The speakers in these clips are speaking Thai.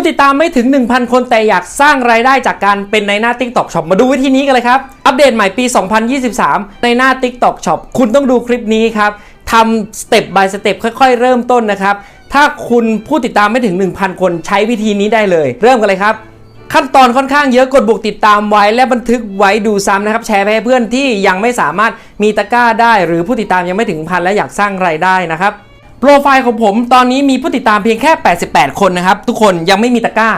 ผู้ติดตามไม่ถึง 1,000 คนแต่อยากสร้างรายได้จากการเป็นในหน้า TikTok Shop มาดูวิธีนี้กันเลยครับ อัปเดตใหม่ปี 2023 ในหน้า TikTok Shop คุณต้องดูคลิปนี้ครับทำสเต็ป by สเต็ปค่อยๆ เริ่มต้นนะครับ ถ้าคุณผู้ติดตามไม่ถึง 1,000 คนใช้วิธีนี้ได้เลย เริ่มกันเลยครับ ขั้นตอนค่อนข้างเยอะกดบุกติดตามไว้ และบันทึกไว้ดูซ้ำนะครับ แชร์ไปให้เพื่อนที่ยังไม่สามารถมีตะกร้าได้ หรือผู้ติดตามยังไม่ถึงพันและอยากสร้างรายได้นะครับ โปรไฟล์ของผมตอนนี้มีผู้ติดตามเพียงแค่ 88 คนนะครับ ทุกคนยังไม่มีตะกร้า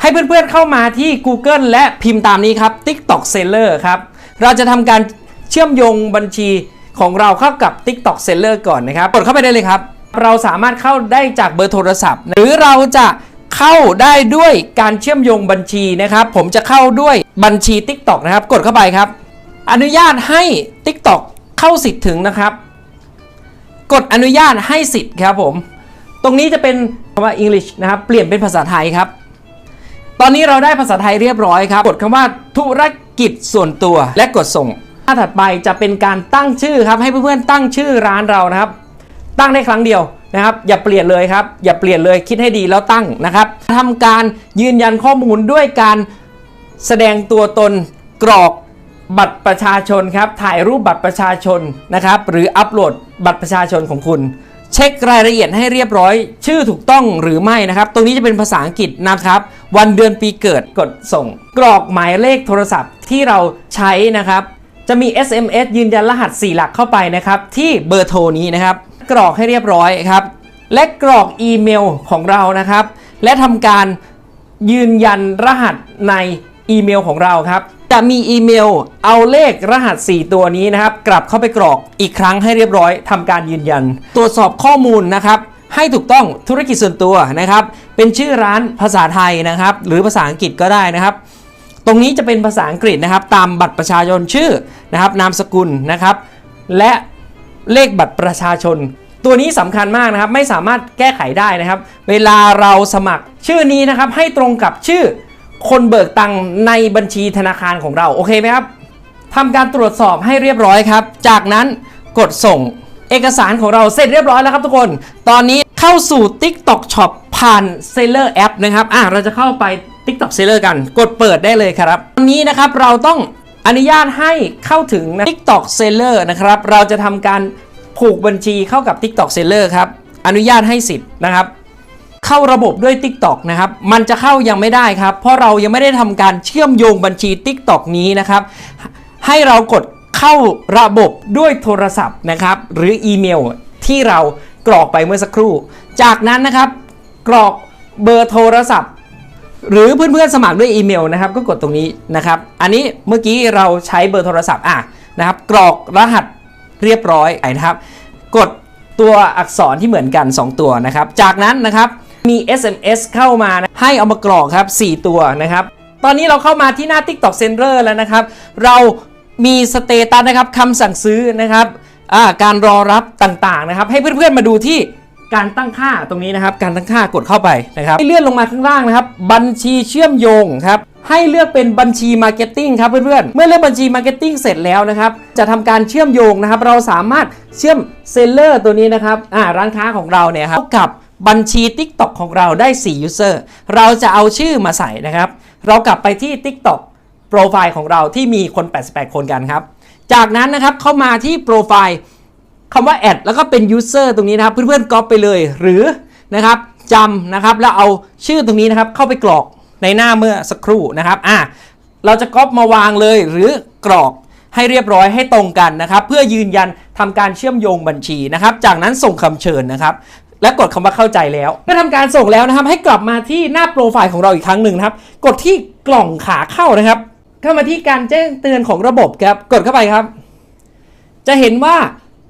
ให้เพื่อนๆเข้ามาที่ Google และพิมพ์ตามนี้ครับ TikTok Seller ครับ เราจะทำการเชื่อมโยงบัญชีของเราเข้ากับ TikTok Seller ก่อนนะครับ กดเข้าไปได้เลยครับ เราสามารถเข้าได้จากเบอร์โทรศัพท์ หรือเราจะเข้าได้ด้วยการเชื่อมโยงบัญชีนะครับ ผมจะเข้าด้วยบัญชี TikTok นะครับ กดเข้าไปครับ อนุญาตให้ TikTok เข้าสิทธิ์ถึงนะครับ กดอนุญาตให้สิทธิ์ครับผม ตรงนี้จะเป็นคำว่า English นะครับเปลี่ยนเป็นภาษาไทยครับ ตอนนี้เราได้ภาษาไทยเรียบร้อยครับ กดคำว่าธุรกิจส่วนตัวและกดส่งหน้าถัดไปจะเป็นการตั้งชื่อครับ ให้เพื่อนๆตั้งชื่อร้านเรานะครับ ตั้งได้ครั้งเดียวนะครับ อย่าเปลี่ยนเลยครับ อย่าเปลี่ยนเลยคิดให้ดีแล้วตั้งนะครับทำการยืนยันข้อมูลด้วยการแสดงตัวตนกรอก บัตรประชาชนครับถ่ายรูปบัตรประชาชนนะครับหรืออัปโหลดบัตรประชาชนของคุณ เช็ครายละเอียดให้เรียบร้อย ชื่อถูกต้องหรือไม่นะครับ ตรงนี้จะเป็นภาษาอังกฤษนะครับ วันเดือนปีเกิดกดส่ง กรอกหมายเลขโทรศัพท์ที่เราใช้นะครับ จะมี SMS ยืนยันรหัส 4 หลักเข้าไปนะครับ ที่เบอร์โทรนี้นะครับ กรอกให้เรียบร้อยครับ และกรอกอีเมลของเรานะครับ และทำการยืนยันรหัสใน อีเมลของเราครับจะมีอีเมลเอาเลขรหัส 4 ตัวนี้นะครับ กลับเข้าไปกรอกอีกครั้งให้เรียบร้อยทำการยืนยัน ตรวจสอบข้อมูลนะครับให้ถูกต้องธุรกิจส่วนตัวนะครับ เป็นชื่อร้านภาษาไทยนะครับ หรือภาษาอังกฤษก็ได้นะครับ ตรงนี้จะเป็นภาษาอังกฤษนะครับ ตามบัตรประชาชนชื่อนะครับ นามสกุลนะครับ และเลขบัตรประชาชน ตัวนี้สำคัญมากนะครับ ไม่สามารถแก้ไขได้นะครับ เวลาเราสมัครชื่อนี้นะครับ ให้ตรงกับชื่อ คนเบิกตังค์ในบัญชีธนาคารของเราโอเคไหมครับทำการตรวจสอบให้เรียบร้อยครับ จากนั้นกดส่งเอกสารของเราเสร็จเรียบร้อยแล้วครับทุกคน ตอนนี้เข้าสู่ TikTok Shop ผ่าน Seller App นะครับอะเราจะเข้าไป TikTok Seller กัน กดเปิดได้เลยครับตอนนี้นะครับเราต้องอนุญาตให้เข้าถึงนะ TikTok Seller นะครับ เราจะทำการผูกบัญชีเข้ากับ TikTok Seller ครับ อนุญาตให้สิทธิ์นะครับ เข้าระบบด้วย TikTok นะครับ มันจะเข้ายังไม่ได้ครับ เพราะเรายังไม่ได้ทำการเชื่อมโยงบัญชี TikTok นี้นะครับ ให้เรากดเข้าระบบด้วยโทรศัพท์นะครับ หรืออีเมลที่เรากรอกไปเมื่อสักครู่ จากนั้นนะครับกรอกเบอร์โทรศัพท์ หรือเพื่อนๆสมัครด้วยอีเมลนะครับ ก็กดตรงนี้นะครับ อันนี้เมื่อกี้เราใช้เบอร์โทรศัพท์อะนะครับ กรอกรหัสเรียบร้อยนะครับ กดตัวอักษรที่เหมือนกัน 2 ตัวนะครับ จากนั้นนะครับ มี SMS เข้ามานะให้เอามากรอกครับ 4 ตัวนะครับ ตอนนี้เราเข้ามาที่หน้า TikTok Center แล้วนะครับ เรามีสเตตัสนะครับคำสั่งซื้อนะครับการรอรับต่างๆนะครับ ให้เพื่อนๆมาดูที่การตั้งค่าตรงนี้นะครับ การตั้งค่ากดเข้าไปนะครับให้เลื่อนลงมาข้างล่างนะครับ บัญชีเชื่อมโยงครับให้เลือกเป็นบัญชีมาร์เก็ตติ้งครับเพื่อนๆ เมื่อเลือกบัญชีมาร์เก็ตติ้งเสร็จแล้วนะครับ จะทำการเชื่อมโยงนะครับ เราสามารถเชื่อมเซลเลอร์ตัวนี้นะครับอ่าร้านค้าของเราเนี่ยครับเข้ากับ บัญชี TikTok ของเราได้ 4 user เราจะเอาชื่อมาใส่นะครับ เรากลับไปที่ TikTok โปรไฟล์ของเราที่มีคน 88 คนกันครับ จากนั้นนะครับเข้ามาที่โปรไฟล์คำว่าแอดแล้วก็เป็น user ตรงนี้นะครับ เพื่อนๆก๊อปไปเลยหรือนะครับจำนะครับแล้วเอาชื่อตรงนี้นะครับเข้าไปกรอกในหน้าเมื่อสักครู่นะครับอะเราจะก๊อปมาวางเลยหรือกรอกให้เรียบร้อยให้ตรงกันนะครับ เพื่อยืนยันทำการเชื่อมโยงบัญชีนะครับ จากนั้นส่งคำเชิญนะครับ และกดคำว่าเข้าใจแล้วเมื่อทำการส่งแล้วนะครับ ให้กลับมาที่หน้าโปรไฟล์ของเราอีกครั้งหนึ่งนะครับ กดที่กล่องขาเข้านะครับ เข้ามาที่การแจ้งเตือนของระบบครับ กดเข้าไปครับ จะเห็นว่า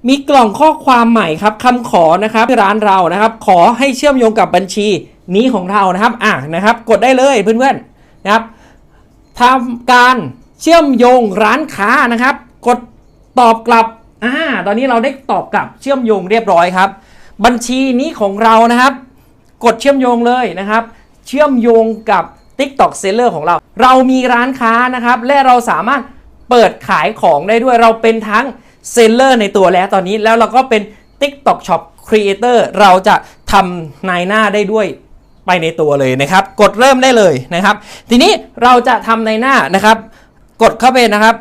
มีกล่องข้อความใหม่ครับคำขอนะครับร้านเรานะครับ ขอให้เชื่อมโยงกับบัญชีนี้ของเรานะครับอะนะครับ กดได้เลยเพื่อนๆนะครับทำการเชื่อมโยงร้านค้านะครับ กดตอบกลับอ่าตอนนี้เราได้ตอบกลับเชื่อมโยงเรียบร้อยครับ บัญชีนี้ของเรานะครับ กดเชื่อมโยงเลยนะครับ เชื่อมโยงกับ TikTok Seller ของเรา เรามีร้านค้านะครับ และเราสามารถเปิดขายของได้ด้วยเราเป็นทั้งเซลเลอร์ในตัวแล้วตอนนี้แล้วเราก็เป็น TikTok Shop Creator เราจะทำนายหน้าได้ด้วยไปในตัวเลยนะครับ กดเริ่มได้เลยนะครับ ทีนี้เราจะทำในหน้านะครับ กดเข้าไปนะครับ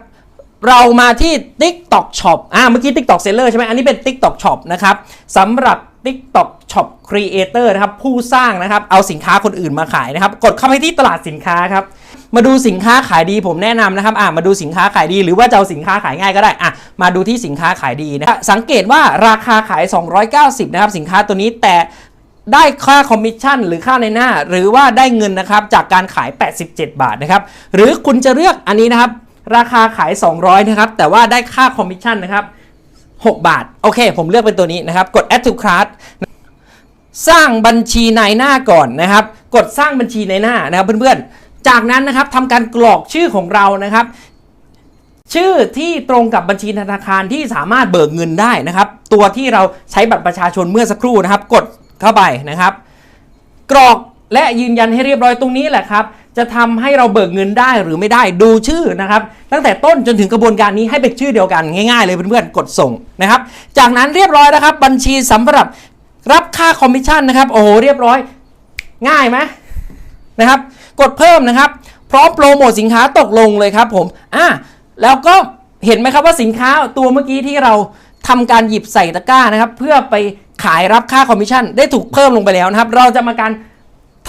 เรามาที่ TikTok Shop อ่าเมื่อกี้ TikTok Seller ใช่ไหมอันนี้เป็น TikTok Shop นะครับสำหรับ TikTok Shop Creator นะครับผู้สร้างนะครับเอาสินค้าคนอื่นมาขายนะครับ กดเข้าไปที่ตลาดสินค้าครับมาดูสินค้าขายดีผมแนะนำนะครับอ่ามาดูสินค้าขายดี หรือว่าจะเอาสินค้าขายง่ายก็ได้อะมาดูที่สินค้าขายดีนะครับสังเกตว่าราคาขาย 290 นะครับสินค้าตัวนี้แต่ได้ค่าคอมมิชชั่นหรือค่าในหน้า หรือว่าได้เงินนะครับจากการขาย 87 บาทนะครับหรือคุณจะเลือกอันนี้นะครับ ราคาขาย 200 นะครับ แต่ว่าได้ค่าคอมมิชชั่นนะครับ 6 บาท โอเค ผมเลือกเป็นตัวนี้นะครับ กด add to cart สร้างบัญชีในหน้าก่อนนะครับ กดสร้างบัญชีในหน้านะครับเพื่อนๆ จากนั้นนะครับทำการกรอกชื่อของเรานะครับ ชื่อที่ตรงกับบัญชีธนาคารที่สามารถเบิกเงินได้นะครับ ตัวที่เราใช้บัตรประชาชนเมื่อสักครู่นะครับ กดเข้าไปนะครับ กรอกและยืนยันให้เรียบร้อยตรงนี้แหละครับ จะทำให้เราเบิกเงินได้หรือไม่ได้ดูชื่อนะครับ ตั้งแต่ต้นจนถึงกระบวนการนี้ให้เป็นชื่อเดียวกันง่ายๆ เลยเพื่อนๆกดส่งนะครับ จากนั้นเรียบร้อยนะครับ บัญชีสำหรับรับค่าคอมมิชชั่นนะครับโอ้โหเรียบร้อย ง่ายไหมนะครับ กดเพิ่มนะครับ พร้อมโปรโมทสินค้าตกลงเลยครับผมอะแล้วก็เห็นไหมครับว่าสินค้าตัวเมื่อกี้ที่เราทำการหยิบใส่ตะกร้านะครับ เพื่อไปขายรับค่าคอมมิชชั่นได้ถูกเพิ่มลงไปแล้วนะครับ เราจะมาการ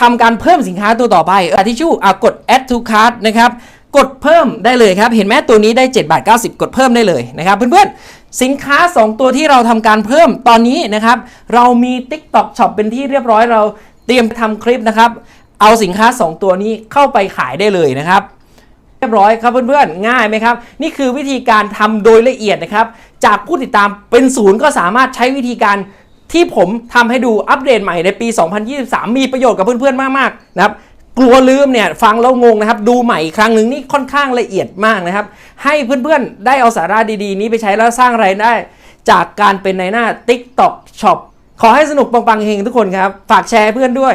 ทำการเพิ่มสินค้าตัวต่อไปอาทิชู่อะกด add to cart นะครับกดเพิ่มได้เลยครับ เห็นไหมตัวนี้ได้7บาท90 กดเพิ่มได้เลยนะครับเพื่อนๆ สินค้า 2 ตัวที่เราทำการเพิ่มตอนนี้นะครับ เรามี TikTok Shop เป็นที่เรียบร้อยเราเตรียมทำคลิปนะครับ เอาสินค้า 2 ตัวนี้เข้าไปขายได้เลยนะครับ เรียบร้อยครับเพื่อนๆ ง่ายไหมครับ นี่คือวิธีการทำโดยละเอียดนะครับ จากผู้ติดตามเป็นศูนย์ก็สามารถใช้วิธีการ ที่ผมทำให้ดูอัปเดตใหม่ในปี 2023 มีประโยชน์กับเพื่อนๆ มากๆ นะครับ กลัวลืมเนี่ยฟังแล้วงงนะครับ ดูใหม่อีกครั้งหนึ่งนี่ค่อนข้างละเอียดมากนะครับ ให้เพื่อนๆ ได้เอาสาระดีๆ นี้ไปใช้แล้วสร้างไรายได้ จากการเป็นในหน้า TikTok Shop ขอให้สนุกปังๆเฮงทุกคนครับ ฝากแชร์เพื่อนด้วย